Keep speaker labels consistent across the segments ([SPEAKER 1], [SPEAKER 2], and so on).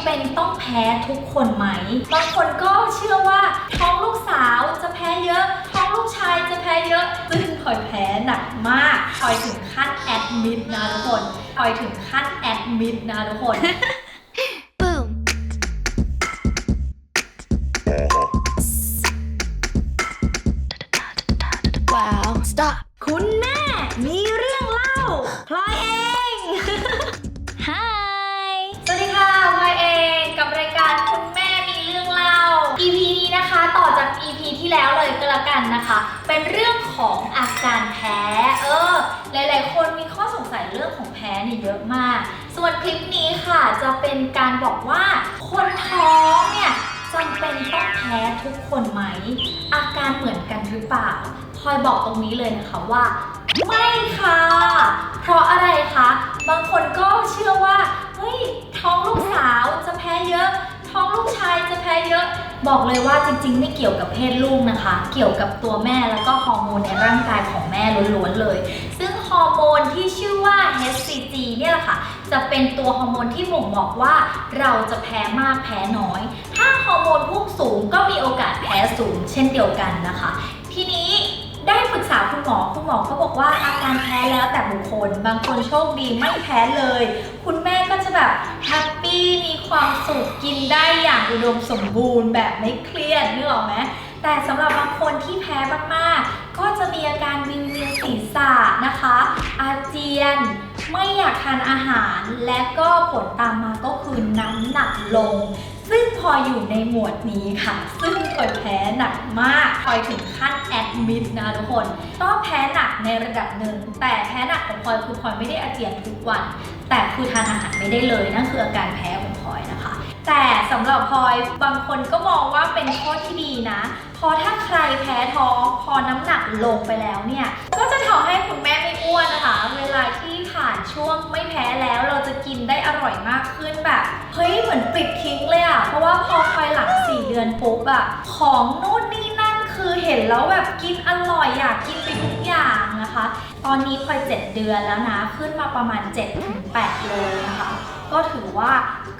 [SPEAKER 1] ำเป็นต้องแพ้ทุกคนไหม บางคนก็เชื่อว่าท้องลูกสาวจะแพ้เยอะ ท้องลูกชายจะแพ้เยอะ ซึ่งพลอยแพ้หนักมากพลอยถึงขั้นแอดมิดนะทุกคนพลอยถึงขั้นแอดมิดนะทุกคน
[SPEAKER 2] Boom. Wow. Stop.
[SPEAKER 1] คุณแม่มีเรื่องเล่าพลอยเอง แล้วเลยก็แล้วกันนะคะ เป็นเรื่องของอาการแพ้ เออ หลายๆ คนมีข้อสงสัยเรื่องของแพ้เนี่ยเยอะมาก ส่วนคลิปนี้ค่ะจะเป็นการบอกว่าคนท้องเนี่ยจำเป็นต้องแพ้ทุกคนไหม อาการเหมือนกันหรือเปล่าพลอยบอกตรงนี้เลยนะคะว่า ไม่ค่ะ เพราะอะไรคะ บางคนก็เชื่อว่าเฮ้ยท้องลูกสาวจะแพ้ บอกเลยว่าจริงๆ ไม่เกี่ยวกับเพศลูกนะคะ เกี่ยวกับตัวแม่แล้วก็ฮอร์โมนในร่างกายของแม่ล้วนๆเลย ซึ่งฮอร์โมนที่ชื่อว่า HCG เนี่ยแหละค่ะ จะเป็นตัวฮอร์โมนที่บ่งบอกว่าเราจะแพ้มากแพ้น้อย ถ้าฮอร์โมนพุ่งสูงก็มีโอกาสแพ้สูงเช่นเดียวกันนะคะ ทีนี้ ปรึกษาคุณหมอ คุณหมอเขาบอกว่าอาการแพ้แล้วแต่บุคคล บางคนโชคดีไม่แพ้เลย คุณแม่ก็จะแบบแฮปปี้มีความสุขกินได้อย่างอุดมสมบูรณ์แบบไม่เครียดนึกออกไหมแต่สำหรับบางคนที่แพ้มากๆ ก็จะมีอาการวิงเวียนศีรษะนะคะ อาเจียน ไม่อยากทานอาหาร และก็ผลตามมาก็คือน้ำหนักลง ซึ่งพออยู่ในหมวดนี้ค่ะ ซึ่งพลอยแพ้หนักมากพอยถึงขั้นแอดมิดนะทุกคนก็แพ้หนักในระดับหนึ่ง แต่แพ้หนักของพลอยคือพลอยไม่ได้อาเจียนทุกวัน แต่คือทานอาหารไม่ได้เลยนั่นคืออาการแพ้ของพลอยนะคะ แต่สำหรับพลอยบางคนก็มองว่าเป็นข้อที่ดีนะเพราะถ้าใครแพ้ท้องพอน้ำหนักลงไปแล้วเนี่ยก็จะทำให้คุณแม่ไม่อ้วนนะคะ เวลาที่ ร่อยมากขึ้นแบบเฮ้ยเหมือนปิดทิ้งเลยอะเพราะว่าพอคอยหลัง 4 เดือนปุ๊บอะของนู่นนี่นั่นคือเห็นแล้วแบบกินอร่อยอยากกินไปทุกอย่างนะคะ ตอนนี้พลอย7เดือนแล้วนะ ขึ้นมาประมาณ 7-8 โลนะคะ ก็ถือว่า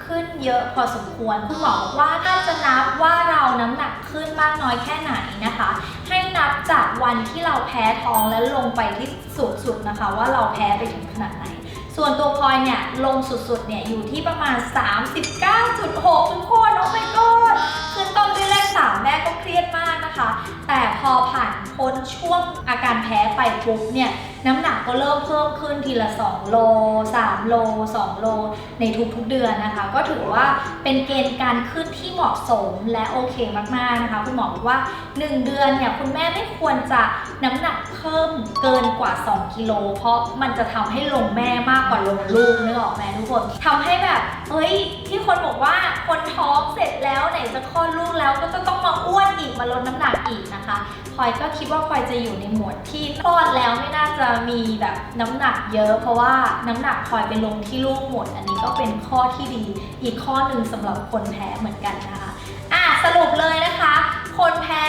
[SPEAKER 1] ขึ้นเยอะพอสมควรคุณหมอบอกว่าถ้าจะนับว่าเราน้ำหนักขึ้นมากน้อยแค่ไหนนะคะ ให้นับจากวันที่เราแพ้ท้องแล้วลงไปที่สูงสุดนะคะ ว่าเราแพ้ไปถึงขนาดไหน ส่วนตัวพลอยเนี่ยลงสุดๆเนี่ยอยู่ที่ประมาณ 39.6ทุกคนโอ้ my god ขึ้นต้นด้วยเลข3แม่ก็เครียดมาก แต่พอผ่านพ้นช่วงอาการแพ้ไปปุ๊บเนี่ยน้ำหนักก็เริ่มเพิ่มขึ้นทีละ 2 โล 3 โล 2 โล ในทุกๆเดือนนะคะ ก็ถือว่าเป็นเกณฑ์การขึ้นที่เหมาะสมและโอเคมากๆนะคะ คุณหมอบอกว่า 1 เดือนเนี่ยคุณแม่ไม่ควรจะน้ำหนักเพิ่มเกินกว่า 2 กิโล เพราะมันจะทำให้ลงแม่มากกว่าลงลูกนึกออกไหมทุกคนทำให้แบบเฮ้ยที่คนบอกว่าคนท้องเสร็จแล้วไหนจะคลอดลูกแล้วก็จะต้อง อีกมาลดน้ำหนักอีกนะคะพลอยก็คิดว่าพลอยจะอยู่ในหมวดที่คลอดแล้วไม่น่าจะมีแบบน้ำหนักเยอะ เพราะว่าน้ำหนักพลอยไปลงที่ลูกหมด อันนี้ก็เป็นข้อที่ดีอีกข้อหนึ่งสำหรับคนแพ้เหมือนกันนะคะอะสรุปเลยนะคะ คนแพ้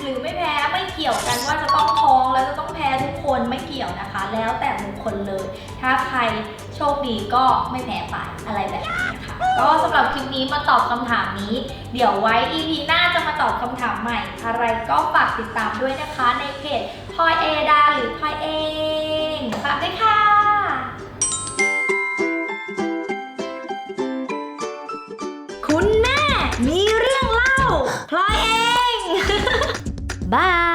[SPEAKER 1] หรือไม่แพ้ไม่เกี่ยวกันว่าจะต้องท้องแล้วจะต้องแพ้ทุกคนไม่เกี่ยวนะคะ แล้วแต่บุคคลเลย ถ้าใครโชคดีก็ไม่แพ้ไปอะไรแบบ ก็สำหรับคลิปนี้มาตอบคำถามนี้ เดี๋ยวไว้ EP หน้าจะมาตอบคำถามใหม่ อะไรก็ฝากติดตามด้วยนะคะในเพจพลอยเอดาหรือพลอยเองฝากด้วยค่ะคุณแม่มีเรื่องเล่าพลอยเอง บาย